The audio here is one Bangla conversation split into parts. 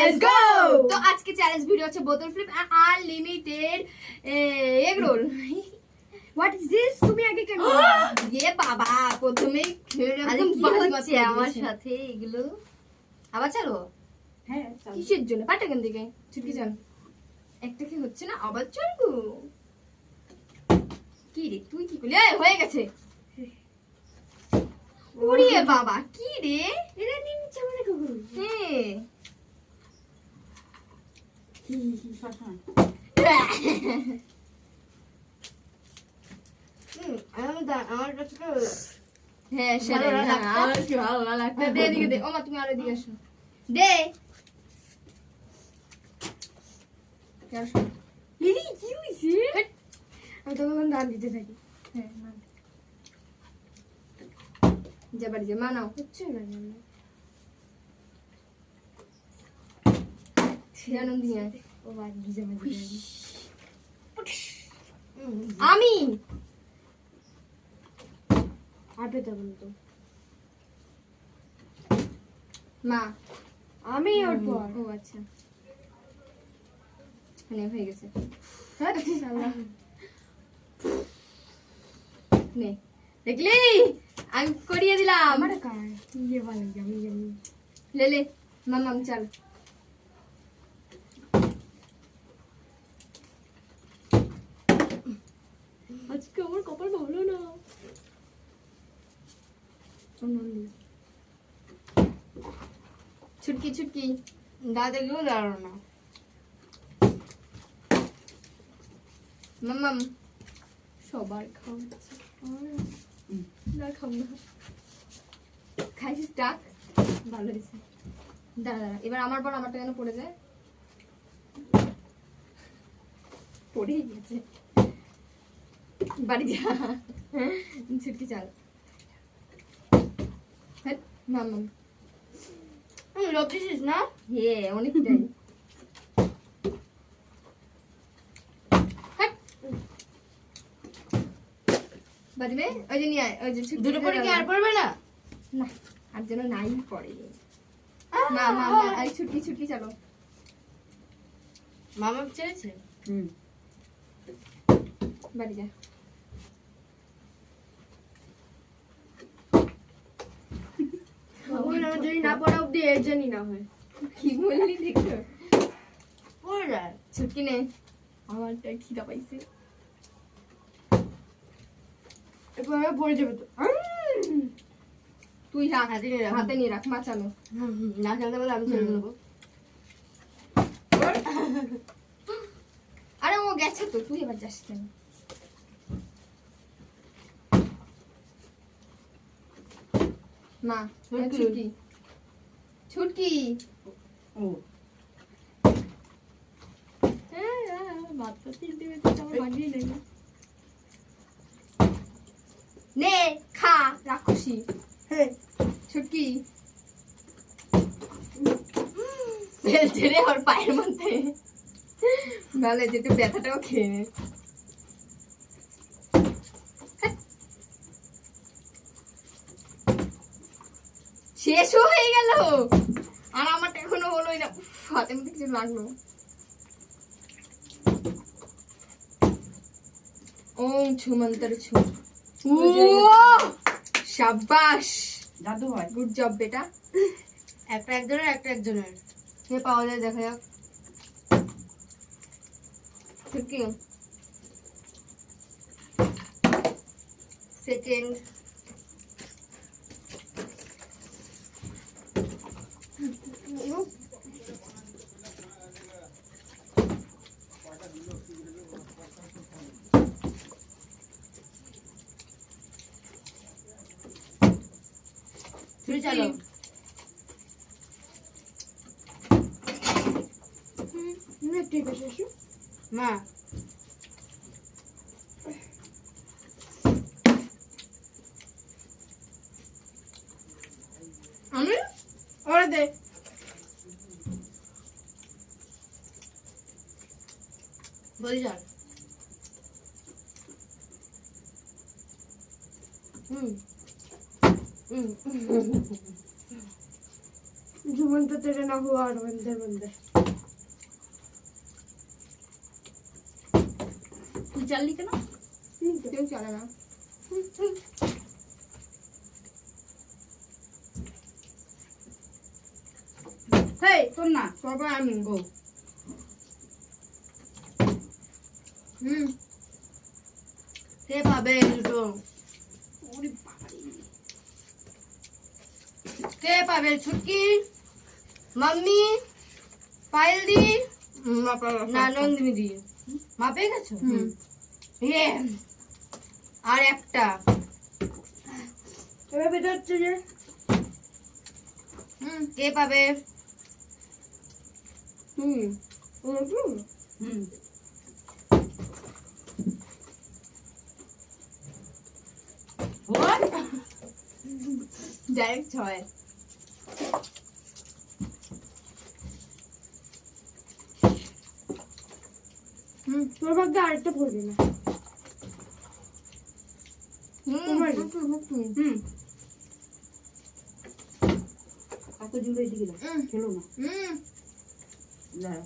লেটস গো তো আজকে চ্যালেঞ্জ ভিডিও হচ্ছে বোতল flip unlimited egg roll what is this তুমি আগে কেন? ইয়ে বাবা প্রথমেই খেয়ে আরে একদম কি হচ্ছে আমার সাথে এগুলো? আবার চালো? হ্যাঁ কিসের জন্য? পাটা কেন দিকে ছুটকি যান একটা কি হচ্ছে না? আবার চলবো কি রে তুই কি করলি? হয়ে গেছে। উড়িয়ে বাবা। কি রে? এটা আমাদের কুকুর। হ্যাঁ। আমার কাছে হ্যাঁ সেটাই হ্যাঁ, লাগতো? আমার কি ভালো লাগতো? দে এদিকে দে। ও তুমি আরও এদিকে আসো। দে। কি হইছে? আমি তখন দান দিতে থাকি। হ্যাঁ যা হচ্ছে না। আমি মা আমি ওর পর ও আচ্ছা হয়ে গেছে নে দেখলি আমি করিয়ে দিলাম আমার কার ইয়ে ভালো আমি জানি লে লে মামাম চল আজকে আমার কপাল ভালো না ছুটকি ছুটকি দাদা এগুলো দাঁড়ানো না মামাম সবার খাওয়াচ্ছে না খাও না খাইছিস ডাক ভালো হয়েছে দাঁড়া দাঁড়া এবার আমার পর আমারটা কেন পড়ে যায় পড়েই গেছে বাড়ি যা। ছুটকি চাল। হ্যাঁ মামাম লতিছিস না? হে অনেকটাই। বাজবে? ওই যে নিয়ে ওই যে দুটো পরে কি আর পড়বে না? না আর যেন নাই পড়ে। মা মা মা ছুটি ছুটি চলো। মামা ছেড়েছে? বাড়ি যা ওই আমার যদি না পড়া অব্দি এর জন্যই না হয়। কি বললি দেখছ পড়ে? যায় ছুটি নে আমারটা খিদা পাইছে। এরপর পড়ে যাবে তো। তুই রাখ হাতে নিয়ে রাখ। হাতে নিয়ে রাখ মাচানো। হুম, হুম, না খেলতে পারলে আমি ছেড়ে দেবো। আরে ও গেছে তো তুই এবার যাস কেন মা। ছুটকি। ছুটকি ও নে। খা রাক্ষসী। ছুটকি। ফেলছে রে ওর পায়ের মধ্যে। ভালো যে একটু ব্যথাটাও খেয়ে নে। শেষও হয়ে গেল। আর আমারটা এখনও হলোই না। হাতের মধ্যে কিছু লাগল। ওম ছু মন্তর ছু ও শাবাশ জাদু হয়। গুড জব বেটা। একটা একজনের একটা একজনের। কে পাওয়া যায় দেখা যাক। ছুটকি সেকেন্ড চালো মা আমি ওরা দে বলি হুম হুম जुम्मन तो तेरे ना हुआ और बंदर बंदर তুই চাললি কেন কেউ চালে না হেই তোর না তারপর আমি ও হুম কে পাবে দুটো কে পাবে ছুটকি? মাম্মি? পায়েল দি না নন্দিনী দি মা পেয়ে গেছো। ইয়ে আর একটা। এবার বেটা হচ্ছে যে। হুম কে পাবে? হুম হুম। ডাইরেক্ট ছয়। হুম তোর ভাগ্যে আরেকটা পড়বে না। হুম কাকু জুড়ে দিকে হুম। খেলো না। হুম। দাঁড়াও।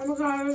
আমাকে আর